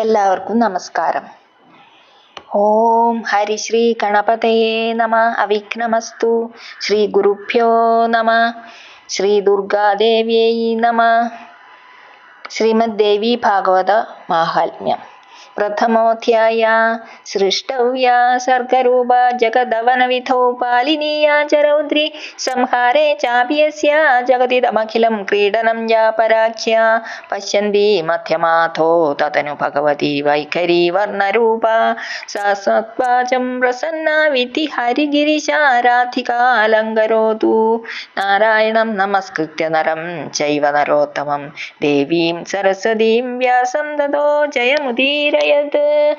എല്ലാവർക്കും നമസ്കാരം. ഓം ഹരിശ്രീ ഗണപതയേ നമ അവിഘ്നമസ്തു. ശ്രീ ഗുരുഭ്യോ നമ ശ്രീ ദുർഗാദേവ്യൈ നമ. ശ്രീമദ് ദേവി ഭാഗവത മാഹാത്മ്യം. പ്രഥമോധ്യായ സൃഷ്ടവ്യ സർഗരൂപ ജഗദവനവിധോ പാലിനീയ ച രൗദ്രി സംഹാരേ ചാപ്യസ്യ ജഗതിദമഖിലം ക്രീഡനം യാ പരാഖ്യ പശ്യന്തി മധ്യമാഥോ തതനു ഭഗവതി വൈഖരി വർണരൂപ സത്വാചം പ്രസന്ന വിധി ഹരിഗിരിശാരാധികാലങ്കരോതു നാരായണം നമസ്കൃത്യ നരം ചൈവ നരോത്തമം ദേവീം സരസ്വതീം വ്യാസം തതോ ജയമുദീരയത്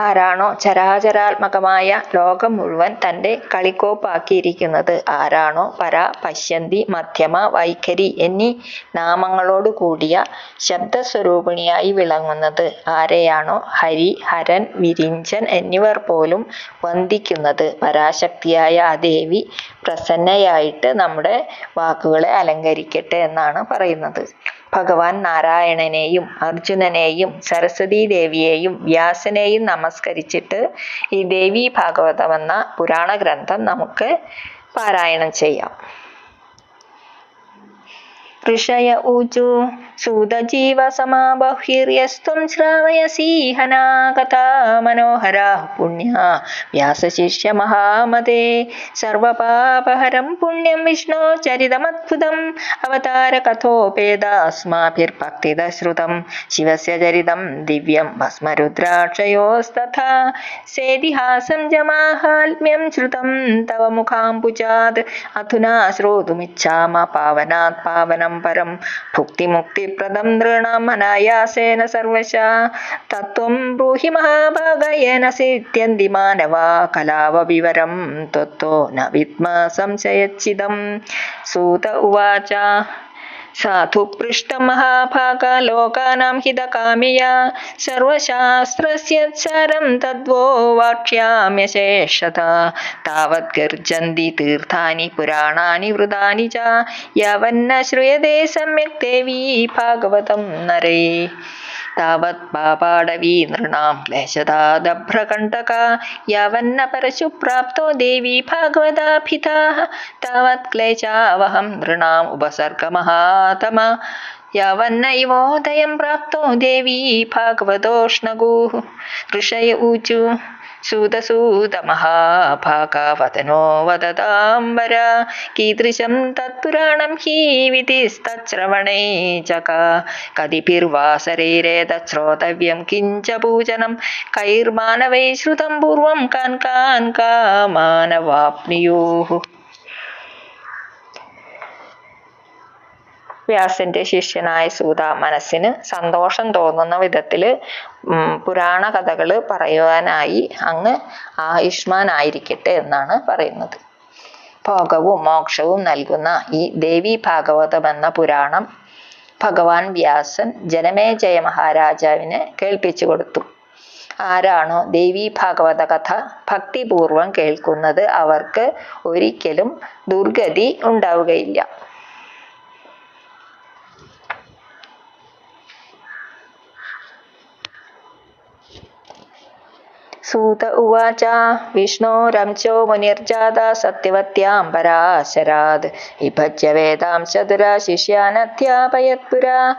ആരാണോ ചരാചരാത്മകമായ ലോകം മുഴുവൻ തന്റെ കളിക്കോപ്പാക്കിയിരിക്കുന്നത്? ആരാണോ പര പശ്യന്തി മധ്യമ വൈഖരി എന്നീ നാമങ്ങളോട് കൂടിയ ശബ്ദസ്വരൂപിണിയായി വിളങ്ങുന്നത് ആരെയാണോ? ഹരി ഹരൻ വിരിഞ്ചൻ എന്നിവർ പോലും വന്ദിക്കുന്നത്. പരാശക്തിയായ ആ ദേവി പ്രസന്നയായിട്ട് നമ്മുടെ വാക്കുകളെ അലങ്കരിക്കട്ടെ എന്നാണ് പറയുന്നത്. ഭഗവാൻ നാരായണനെയും അർജുനനെയും സരസ്വതീ ദേവിയെയും വ്യാസനെയും നമസ്കരിച്ചിട്ട് ഈ ദേവി ഭാഗവതം എന്ന പുരാണ ഗ്രന്ഥം നമുക്ക് പാരായണം ചെയ്യാം. ऋषय ऊचु शूदजीवसमा श्रावयसी हना कथा मनोहराः पुण्य व्यासशिष्यमहामते। सर्वपापहरं पुण्यं विष्णोचरितमद्भुतम् शिव से चरित दिव्यं भस्मरुद्राक्षयोस्तथा। सेदिहासं जमाहात्म्यं श्रुत। तव मुखाबुजा अधुना श्रोतम्छा पावना पावन പാവനം പരം ഭുക്തിമുക്തിപ്രദം നൃണാം അനായാസേന സർവശ. തത്വം ബ്രൂഹി മഹാഭാഗയേന സിദ്ധ്യന്തി മാനവാ കലാവവിവരം ത്വത്തോ ന വിദ്മ സംശയച്ചിദം സൂത ഉവാച. മഹാഭാഗ ലോകാനാം ഹിതകാമ്യയാ സർവശാസ്ത്രസ്യ സാരം തദ്വോ വാക്ഷ്യാമ്യശേഷത താവത് ഗർജന്തി തീർത്ഥാനി പുരാണാനി വൃതാനി ച യാവന്ന ശ്രൂയതേ സമ്യക് ദേവീ ഭാഗവതം നരേ താവത് പാപാടവീ നൃണാം ക്ലേശതാദഭ്രകണ്ഠക യാവന്ന പരശു പ്രാപ്തോ ദേവീ ഭാഗവതാഭിതാ താവത് ക്ലേശാവഹം നൃണാം ഉപസർഗമഹാതമ യാവന്നൈവോദയം പ്രാപ്തോ ദേവീ ഭാഗവതോഷ്ണഗുഃ ഋഷയ ഊചു सूतसूतमहाभाका वदताम्बर। कीदृशं तत्पुराणं हीवितिस्तच्छ्रवणै चका कदिपि शरीरे तच्छ्रोतव्यं किञ्च पूजनं। कैर्मानवैः श्रुतं पूर्वं कान् कान्कान्का मानवाप्नियोः। വ്യാസന്റെ ശിഷ്യനായ സൂത മനസ്സിന് സന്തോഷം തോന്നുന്ന വിധത്തിൽ പുരാണ കഥകൾ പറയുവാനായി അങ്ങ് ആയുഷ്മാനായിരിക്കട്ടെ എന്നാണ് പറയുന്നത്. ഭോഗവും മോക്ഷവും നൽകുന്ന ഈ ദേവി ഭാഗവതം എന്ന പുരാണം ഭഗവാൻ വ്യാസൻ ജനമേജയ മഹാരാജാവിനെ കേൾപ്പിച്ചു കൊടുത്തു. ആരാണോ ദേവി ഭാഗവത കഥ ഭക്തിപൂർവം കേൾക്കുന്നത് അവർക്ക് ഒരിക്കലും ദുർഗതി ഉണ്ടാവുകയില്ല. सूत उवाच विष्णोरंचो मुनिर्जाता सत्यवत्याम्बराशराद् विभज्य वेदां चतुरा शिष्यानध्यापयत्पुरा।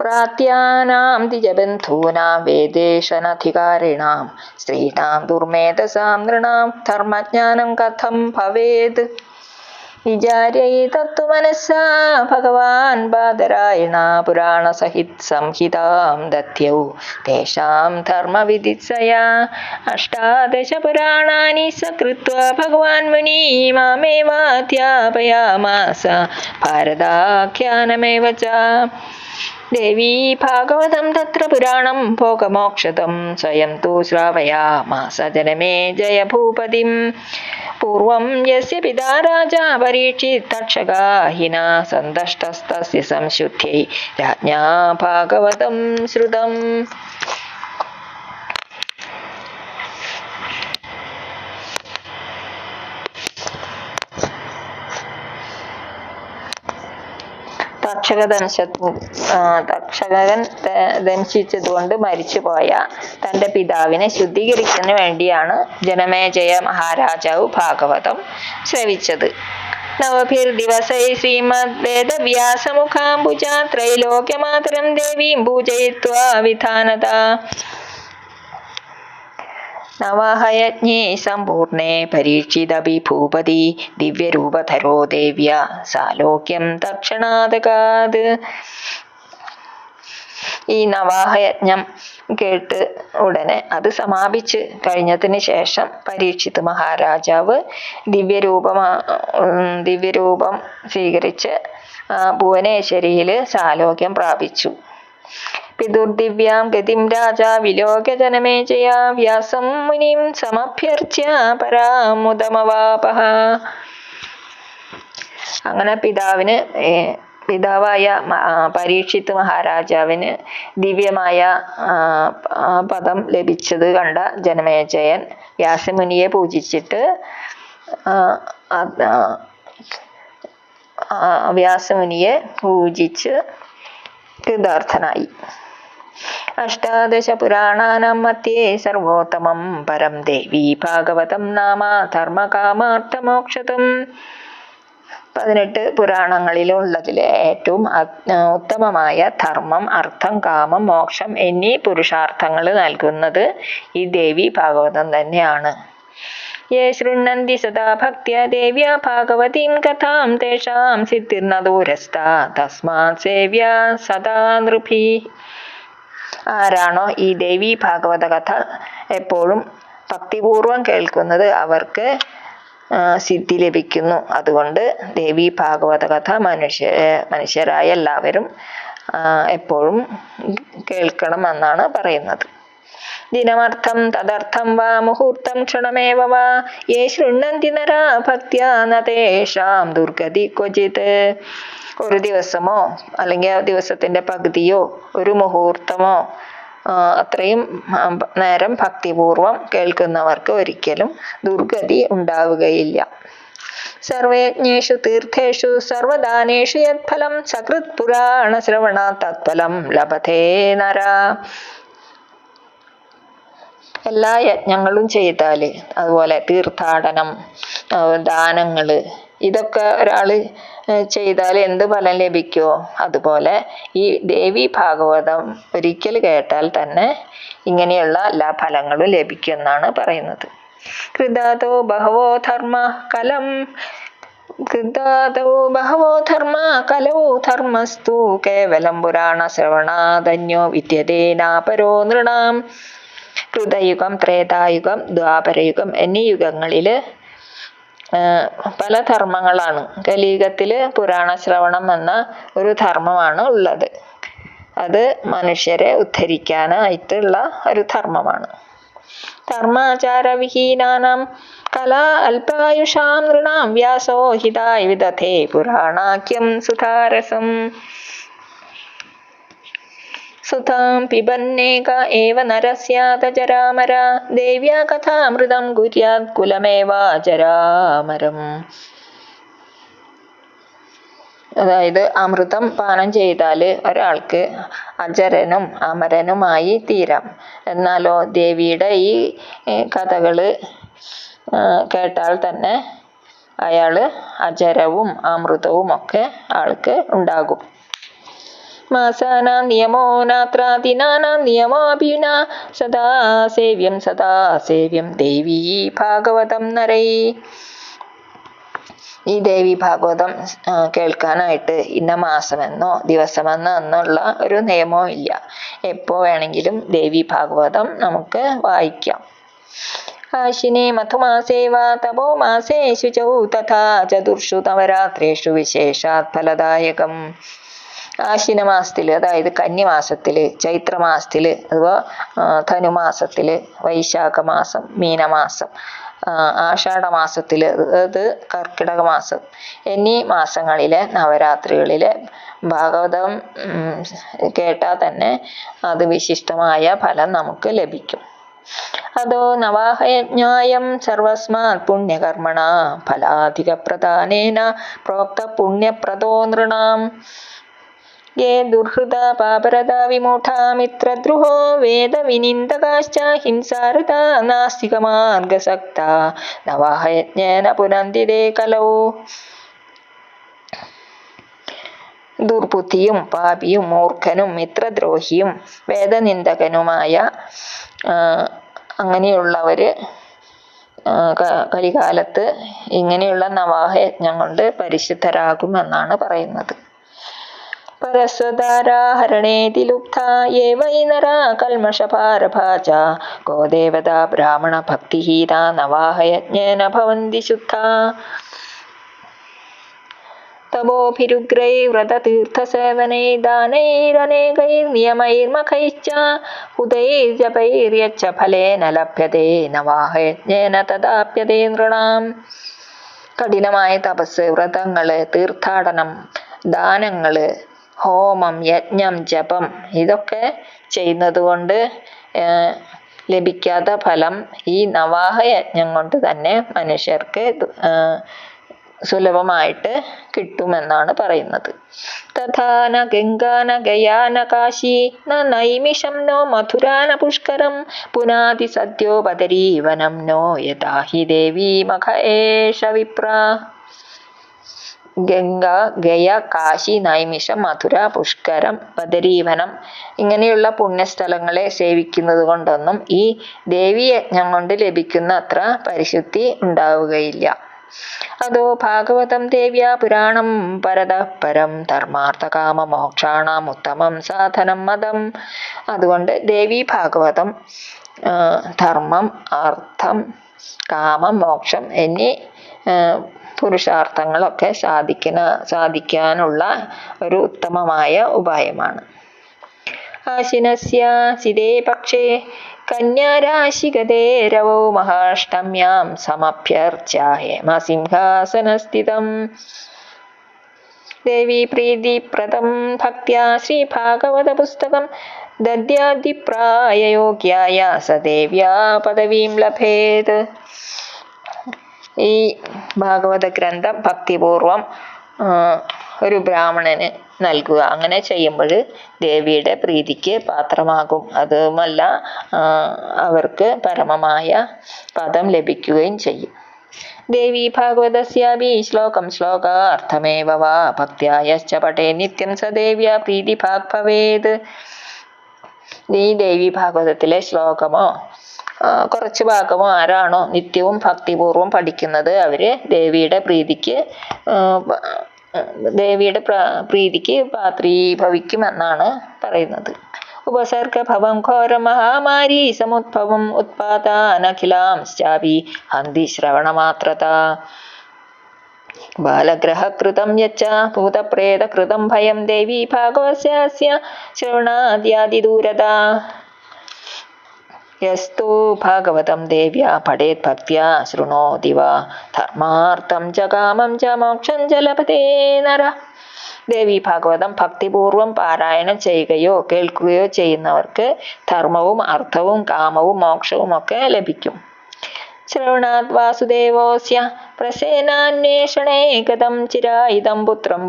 प्रात्यानां द्विजबन्धूनां वेदेशनधिकारिणां, स्त्रीणां दुर्मेधसां नृणां धर्मज्ञानं कथं भवेत् ഭവേത് വിചാര്യൈ തത്വമനസ്സാ ഭഗവാൻ ബാദരായണ പുരാണസഹിത് സംഹിതാം ദത്യൗ. തേഷാം ധർമ്മവിദിത്സയാ അഷ്ടാദശ പുരാണാനി സകൃത്വ ഭഗവാൻ മുനി മാമേവാധ്യാപയാമാസ. ഭാരതാഖ്യാനമേവ ച. ദേവീ ഭാഗവതം തത്ര പുരാണം ഭോഗമോക്ഷതം സ്വയം തു ശ്രാവയാമാസ ജനമേ ജയ ഭൂപതിം പൂർവം യസ്യ പിതാ രാജാ പരീക്ഷിത് തക്ഷകാഹിന സന്തഷ്ടസ്തസ്യ സംശുദ്ധ്യൈ. രാജ്ഞാ ഭാഗവതം ശ്രുതം. തക്ഷകൻ ദംശിച്ചതുകൊണ്ട് മരിച്ചുപോയ തന്റെ പിതാവിനെ ശുദ്ധീകരിക്കുന്നതിന് വേണ്ടിയാണ് ജനമേജയ മഹാരാജാവ് ഭാഗവതം ശ്രവിച്ചത്. നവഭിർ ദിവസൈ ശ്രീമദ് വേദവ്യാസമുഖാംബുജ ത്രൈലോക്യമാതരം ദേവീം പൂജയിത്വാ വിധാനത. നവഹയജ്ഞേ സമ്പൂർണേ പരീക്ഷിതപി ഭൂപതി ദിവ്യരൂപധരോ ദേവ്യ സാലോക്യം തക്ഷണാതകാത് ഈ നവാഹയജ്ഞം കേട്ട് ഉടനെ അത് സമാപിച്ച് കഴിഞ്ഞതിന് ശേഷം പരീക്ഷിത് മഹാരാജാവ് ദിവ്യരൂപമാ ദിവ്യരൂപം സ്വീകരിച്ച് ആ, ഭുവനേശ്വരിയിൽ സാലോക്യം പ്രാപിച്ചു. പിതുർദിവ്യാം ഗതിം രാജാ വിലോക ജനമേജയ വ്യാസം മുനിം സമഭ്യർച്യ പരാമുദമവാപഹ. അങ്ങനെ പിതാവിന് പിതാവായ പരീക്ഷിത് മഹാരാജാവിന് ദിവ്യമായ പദം ലഭിച്ചത് കണ്ട ജനമേജയൻ വ്യാസമുനിയെ പൂജിച്ചിട്ട് വ്യാസമുനിയെ പൂജിച്ച് കൃതാർത്ഥനായി. പുരാണാനാം മധ്യേ സർവോത്തമം പരം ദേവി ഭാഗവതം നാമ ധർമ്മകാമാർത്ഥമോക്ഷതം. പതിനെട്ട് പുരാണങ്ങളിലുള്ളതിലെ ഏറ്റവും ഉത്തമമായ ധർമ്മം അർത്ഥം കാമം മോക്ഷം എന്നീ പുരുഷാർത്ഥങ്ങൾ നൽകുന്നത് ഈ ദേവി ഭാഗവതം തന്നെയാണ്. യേ ശൃണ്ണന്തി സദാ ഭക്ത്യ ദേവ്യ ഭാഗവതീം കഥാം തേഷാം സിദ്ധിർന ദൂരസ്ഥ തസ്മാ സേവ്യ സദാ നൃഭി. ആരാണോ ഈ ദേവി ഭാഗവത കഥ എപ്പോഴും ഭക്തിപൂർവം കേൾക്കുന്നത് അവർക്ക് സിദ്ധി ലഭിക്കുന്നു. അതുകൊണ്ട് ദേവി ഭാഗവത കഥ മനുഷ്യ മനുഷ്യരായ എല്ലാവരും എപ്പോഴും കേൾക്കണം എന്നാണ് പറയുന്നത്. ദിനമർത്ഥം തദർത്ഥം വാ മുഹൂർത്തം ക്ഷണമേവ വാ. യേ ശൃണ്ണന്തി നരാ ഭക്ത്യാ ന തേഷാം ദുർഗതി ക്വചിത്. ഒരു ദിവസമോ അല്ലെങ്കിൽ ആ ദിവസത്തിന്റെ പകുതിയോ ഒരു മുഹൂർത്തമോ അത്രയും നേരം ഭക്തിപൂർവം കേൾക്കുന്നവർക്ക് ഒരിക്കലും ദുർഗതി ഉണ്ടാവുകയില്ല. സർവയജ്ഞേഷു തീർത്ഥേഷു സർവദാനേഷു യത്ഫലം സകൃത് പുരാണ ശ്രവണ തത്ഫലം ലഭതേ നര. എല്ലാ യജ്ഞങ്ങളും ചെയ്താൽ അതുപോലെ തീർത്ഥാടനം ദാനങ്ങൾ ഇതൊക്കെ ഒരാൾ ചെയ്താൽ എന്ത് ഫലം ലഭിക്കുമോ അതുപോലെ ഈ ദേവി ഭാഗവതം ഒരിക്കൽ കേട്ടാൽ തന്നെ ഇങ്ങനെയുള്ള എല്ലാ ഫലങ്ങളും ലഭിക്കും എന്നാണ് പറയുന്നത്. കൃതാതോ ബഹവോ ധർമ്മ കലം. കൃതാതോ ബഹവോ ധർമ്മ കലോ ധർമ്മസ്തു കേവലം പുരാണ ശ്രവണാധന്യോ വിദ്യതേനാപരോ നൃണാം. കൃതയുഗം ത്രേതായുഗം ദ്വാപരയുഗം എന്നീ യുഗങ്ങളിൽ പല ധർമ്മങ്ങളാണ്. കലിയുഗത്തിൽ പുരാണ ശ്രവണം എന്ന ഒരു ധർമ്മമാണ് ഉള്ളത്. അത് മനുഷ്യരെ ഉദ്ധരിക്കാനായിട്ടുള്ള ഒരു ധർമ്മമാണ്. ധർമാചാരവിഹീനാനാം കലാ അല്പായുഷാം നൃണാം വ്യാസോ ഹിതായ വിദധേ പുരാണാഖ്യം സുധാരസം. സുതാം പിബന്നേക ഏവ നരസ്യാതജരാമര ദേവ്യാ കഥാമൃതം കുര്യാത് കുലമേവാചരാമരം അതായത് അമൃതം പാനം ചെയ്താൽ ഒരാൾക്ക് അജരനും അമരനുമായി തീരാം. എന്നാലോ ദേവിയുടെ ഈ കഥകൾ കേട്ടാൽ തന്നെ അയാൾ അജരവും അമൃതവും ഒക്കെ ആൾക്ക് ഉണ്ടാകും. മാസാനാം നിയമോ നാത്രാദിനാനാം നിയമോഭിന സദാ സേവ്യം സദാ സേവ്യം. ദേവീ ഭാഗവതം നരൈ. ഈ ദേവി ഭാഗവതം കേൾക്കാനായിട്ട് ഇന്ന മാസമെന്നോ ദിവസമെന്നോ എന്നുള്ള ഒരു നിയമവും ഇല്ല. എപ്പോ വേണമെങ്കിലും ദേവി ഭാഗവതം നമുക്ക് വായിക്കാം. ആശിനെ മധുമാസേ വാ തപോ മാസേ ശുചൗ തഥാ ചതുർഷു നവരാത്രേഷു വിശേഷാത് ഫലദായകം. ആശിന മാസത്തിൽ അതായത് കന്നിമാസത്തിൽ ചൈത്രമാസത്തിൽ അഥവാ ധനുമാസത്തിൽ വൈശാഖ മാസം മീനമാസം ആഷാഢമാസത്തിൽ അത് കർക്കിടക മാസം എന്നീ മാസങ്ങളിലെ നവരാത്രികളിലെ ഭാഗവതം കേട്ടാൽ തന്നെ അത് വിശിഷ്ടമായ ഫലം നമുക്ക് ലഭിക്കും. അതോ നവാഹയജ്ഞായം സർവസ്മാത് പുണ്യകർമ്മണ ഫലാധിക പ്രധാനേന പ്രോക്ത പുണ്യപ്രദോ നൃണാം. യേ ദുർഹൃത പാപരത വിമൂഢാ മിത്രദ്രുഹോ വേദവിനിന്ദകാശ്ച ഹിംസാരത नास्तिकमार्गसक्ता പുനന്തി തേ കലൗ ദുർബുദ്ധിയും പാപിയും മൂർഖനും മിത്രദ്രോഹിയും വേദനിന്ദകനുമായ അങ്ങനെയുള്ളവര് കലികാലത്ത് ഇങ്ങനെയുള്ള നവാഹയജ്ഞം കൊണ്ട് പരിശുദ്ധരാകുമെന്നാണ് പറയുന്നത്. പരസ്വതാരാഹരണേതി ലുബ്ധാ വൈ നരാ കൽമഷഭാരഭാജ. ഗോദേവത ബ്രാഹ്മണ ഭക്തിഹീനാ നവാഹയജ്ഞേന ഭവന്തി ശുദ്ധാ. തപോഭിരുഗ്രൈവ്രതതീർത്ഥസേവനൈ ദാനൈരനേകൈർനിയമൈർമഖൈശ്ച. ഹുതൈർജപൈര്യച്ച ഫലേന ലഭ്യതേ നവാഹയജ്ഞേന തദാപ്യതേ നൃണാം. കഠിനമായ തപസ് വ്രതങ്ങൾ തീർത്ഥാടനം ദാനങ്ങൾ ഹോമം യജ്ഞം ജപം ഇതൊക്കെ ചെയ്യുന്നത് കൊണ്ട് ലഭിക്കാത്ത ഫലം ഈ നവാഹ യജ്ഞം കൊണ്ട് തന്നെ മനുഷ്യർക്ക് സുലഭമായിട്ട് കിട്ടുമെന്നാണ് പറയുന്നത്. തഥാന ഗംഗാന ഗയാന കാശി ന നൈമിഷം നോ മധുരാന പുഷ്കരം പുനാതി സദ്യോപതരീവനം നോ യഥാഹി ദേവീ മഖ ഏഷ വിപ്ര. ഗംഗ ഗയ കാശി നൈമിഷം മധുര പുഷ്കരം ബദരീവനം ഇങ്ങനെയുള്ള പുണ്യസ്ഥലങ്ങളെ സേവിക്കുന്നത് കൊണ്ടൊന്നും ഈ ദേവീയജ്ഞം കൊണ്ട് ലഭിക്കുന്ന അത്ര പരിശുദ്ധി ഉണ്ടാവുകയില്ല. അതോ ഭാഗവതം ദേവ്യാ പുരാണം പരത പരം ധർമാർത്ഥകാമ മോക്ഷാണാം ഉത്തമം സാധനം മതം. അതുകൊണ്ട് ദേവി ഭാഗവതം ധർമ്മം അർത്ഥം കാമം മോക്ഷം എന്നീ പുരുഷാർത്ഥങ്ങളൊക്കെ സാധിക്കുന്ന സാധിക്കാനുള്ള ഒരു ഉത്തമമായ ഉപായമാണ്. ആശിനസ്യ സിതേ പക്ഷേ കന്യാരാശിഗതേ രവൗ മഹാഷ്ടമ്യാം സമഭ്യർച്യ ഹേമസിംഹാസനസ്ഥിതം ദേവി പ്രീതിപ്രദം ശ്രീ ഭാഗവത പുസ്തകം ദദ്യാദിപ്രായയോഗ്യായ സദേവ്യാ ദേവ്യാ പദവീം ലഭേത്. ഈ ഭാഗവത ഗ്രന്ഥം ഭക്തിപൂർവം ഒരു ബ്രാഹ്മണന് നൽകുക. അങ്ങനെ ചെയ്യുമ്പോൾ ദേവിയുടെ പ്രീതിക്ക് പാത്രമാകും. അതുമല്ല അവർക്ക് പരമമായ പദം ലഭിക്കുകയും ചെയ്യും. ദേവി ഭാഗവതസ്യാപി ശ്ലോകം ശ്ലോക അർത്ഥമേവ വാ. ഭക്തിയായ പട്ടേ നിത്യം സ ദേവ്യ പ്രീതിഭാഗ് ഭവേത് ഈ ദേവി ഭാഗവതത്തിലെ ശ്ലോകമോ കുറച്ച് ഭാഗമോ ആരാണോ നിത്യവും ഭക്തിപൂർവം പഠിക്കുന്നത് അവർ ദേവിയുടെ പ്രീതിക്ക് ദേവിയുടെ പ്ര- പ്രീതിക്ക് പാത്രീഭവിക്കുമെന്നാണ് പറയുന്നത്. ഉപസർഗഭവം ഘോര മഹാമാരി സമുദ്ഭവം ഉത്പാദാനഖിലാംശ്ചാപി ഹന്തി ശ്രവണമാത്രത. ബാലഗ്രഹകൃതം യച്ച ഭൂതപ്രേതകൃതം ഭയം ദേവി ഭാഗവസ്യാസ്യ ശ്രവണാദ്യാദിദൂരത യസ്തു ഭാഗവതം ദേവ്യ പഠേത് ഭക്ത്യാ ശൃണോതി വാ ധർമാർത്ഥം ച കാമം ച മോക്ഷം ച ലഭതേ നര ദേവി ഭാഗവതം ഭക്തിപൂർവം പാരായണം ചെയ്യുകയോ കേൾക്കുകയോ ചെയ്യുന്നവർക്ക് ധർമ്മവും അർത്ഥവും കാമവും മോക്ഷവും ഒക്കെ ലഭിക്കും. ശ്രവണാത് വാസുദേവോസ്യ പ്രസേനാന്വേഷണേ ഗതം ചിരായുധം പുത്രം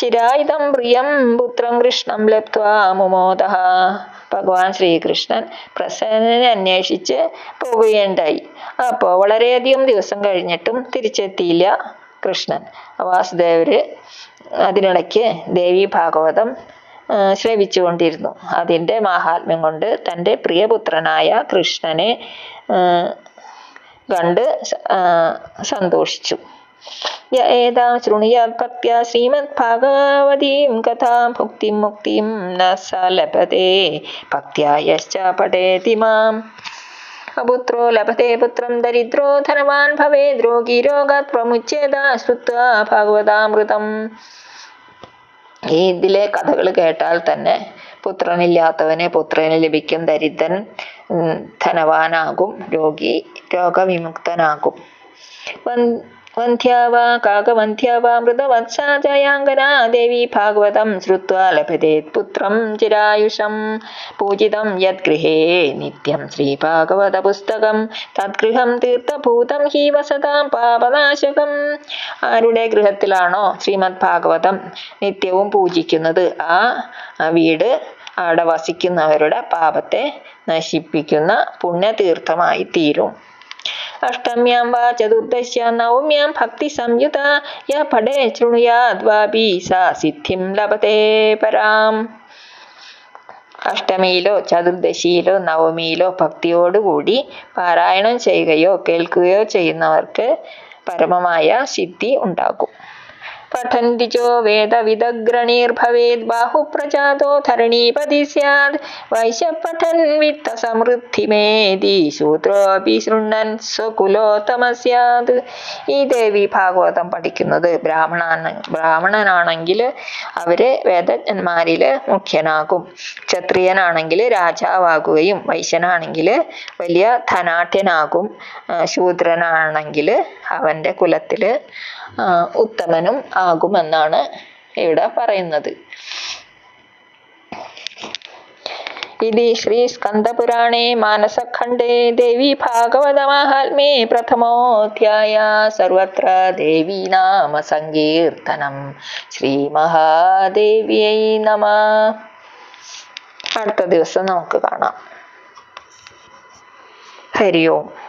ചിരായുധം പ്രിയം പുത്രം കൃഷ്ണം ലബ്ധ്വാ മുമോദ ഭഗവാൻ ശ്രീകൃഷ്ണൻ പ്രസന്നനെ അന്വേഷിച്ച് പോവുകയുണ്ടായി. അപ്പോൾ വളരെയധികം ദിവസം കഴിഞ്ഞിട്ടും തിരിച്ചെത്തിയില്ല കൃഷ്ണൻ. വാസുദേവര് അതിനിടയ്ക്ക് ദേവി ഭാഗവതം ശ്രവിച്ചുകൊണ്ടിരുന്നു. അതിന്റെ മഹാത്മ്യം കൊണ്ട് തന്റെ പ്രിയപുത്രനായ കൃഷ്ണനെ കണ്ട് സന്തോഷിച്ചു. യ ഏതാം ശൃണുയാത് ഭക്ത്യാ ശ്രീമദ് ഭാഗവതീം കഥാം ഭുക്തിം മുക്തിം ന സ ലഭതേ ഭക്ത്യാ യശ്ച പഠേതി മാം അപുത്രോ ലഭത്തെ പുത്രം ദരിദ്രോ ധനവാൻ ഭവേ രോഗി രോഗാത് ശ്രുത്വാ ഭാഗവതാമൃതം ഇതിലെ കഥകൾ കേട്ടാൽ തന്നെ പുത്രനില്ലാത്തവന് പുത്രന് ലഭിക്കും ദരിദ്രൻ ധനവാനാകും രോഗി രോഗവിമുക്തനാകും. കാകവന്ധ്യാ വാ മൃതവത്സാ ജയാങ്കനാ ദേവി ഭാഗവതം ശ്രുത്വാ ലഭതേത് പുത്രം ചിരായുഷം പൂജിതം യദ്ഗൃഹേ നിത്യം ശ്രീഭാഗവത പുസ്തകം തദ്ഗൃഹം തീർത്ഥഭൂതം ഹി വസതാം പാപനാശകം ആരുടെ ഗൃഹത്തിലാണോ ശ്രീമദ് ഭാഗവതം നിത്യവും പൂജിക്കുന്നത്? ആ വീട് അവിടെ വസിക്കുന്നവരുടെ പാപത്തെ നശിപ്പിക്കുന്ന പുണ്യതീർത്ഥമായി തീരും. വാ ചതുർദശ്യാം നവമ്യാം ഭക്തി സംയുത യ പഠേ ശൃണുയാദ്വാപി സാ സിദ്ധിം ലഭത്തെ പരാം അഷ്ടമിയിലോ ചതുർദശിയിലോ നവമിയിലോ ഭക്തിയോടുകൂടി പാരായണം ചെയ്യുകയോ കേൾക്കുകയോ ചെയ്യുന്നവർക്ക് പരമമായ സിദ്ധി ഉണ്ടാകും. പഠന്തി ചോ വേദവിദഗ്രണീർഭവേത് ബാഹുപ്രജാതോ ധരണീപതി സ്യാത് വൈശ്യപഠൻ വിത്ത സമൃദ്ധിമേതി ശൂദ്രോപി ശൃണ്ണൻ സ്വകുലോത്തമ സ്യാത് ഈ ദേവി ഭാഗവതം പഠിക്കുന്നത് ബ്രാഹ്മണ ബ്രാഹ്മണനാണെങ്കിൽ അവർ വേദജ്ഞന്മാരിൽ മുഖ്യനാകും ക്ഷത്രിയനാണെങ്കിൽ രാജാവാകുകയും വൈശ്യനാണെങ്കിൽ വലിയ ധനാഠ്യനാകും ശൂദ്രനാണെങ്കിൽ അവന്റെ കുലത്തിൽ ഉത്തമനും ആകുമെന്നാണ് ഇവിടെ പറയുന്നത്. ഇതി ശ്രീ സ്കന്ദപുരാണേ മാനസഖണ്ഡേ ദേവി ഭാഗവത ഭാഗവതമാഹാത്മ്യേ പ്രഥമോധ്യായ. സർവത്ര ദേവി നാമ സങ്കീർത്തനം ശ്രീ മഹാദേവിയൈ നമ. അടുത്ത ദിവസം നമുക്ക് കാണാം. ഹരി ഓം.